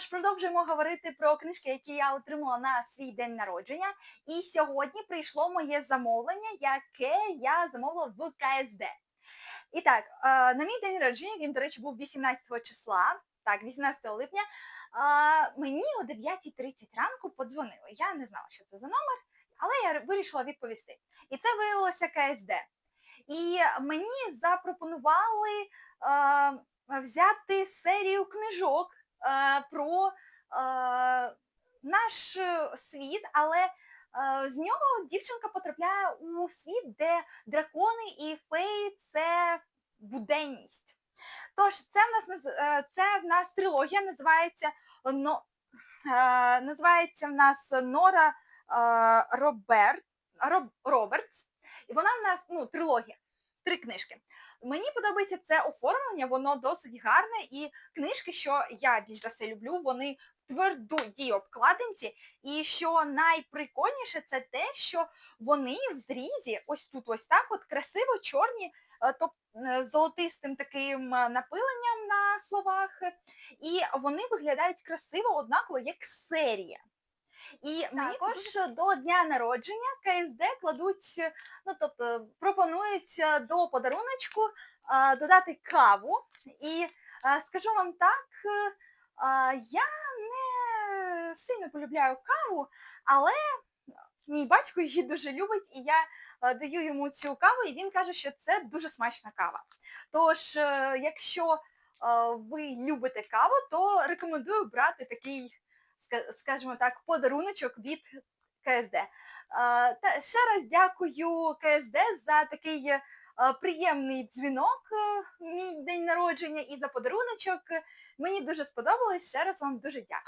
Тож продовжуємо говорити про книжки, які я отримала на свій день народження. І сьогодні прийшло моє замовлення, яке я замовила в КСД. І так, е, на мій день народження, він, до речі, був 18 числа, так, 18 липня. Мені о 9.30 ранку подзвонили. Я не знала, що це за номер, але я вирішила відповісти. І це виявилося КСД. І мені запропонували е, взяти серію книжок про е, наш е, світ, але е, з нього дівчинка потрапляє у світ, де дракони і феї це буденність. Тож, це в нас е, це в нас трилогія, називається но, е, називається в нас Нора е, Роберт, Роб, Робертс. І вона в нас ну, трилогія, три книжки. Мені подобається це оформлення, воно досить гарне, і книжки, що я більш за все люблю, вони в твердій обкладинці. І що найприкольніше, це те, що вони в зрізі, ось тут, ось так, от красиво чорні, тоб- з золотистим таким е, напиленням на словах, і вони виглядають красиво, однаково, як серія. І мені також до дня народження КСД кладуть, ну тобто пропонують до подаруночку е, додати каву. І е, скажу вам так, е, я не сильно полюбляю каву, але мій батько її дуже любить, і я даю йому цю каву, і він каже, що це дуже смачна кава. Тож, е, якщо ви любите каву, то рекомендую брати такий, скажімо так, подаруночок від КСД. Та ще раз дякую КСД за такий е, приємний дзвінок, е, мій день народження і за подаруночок. Мені дуже сподобалось. Ще раз вам дуже дякую.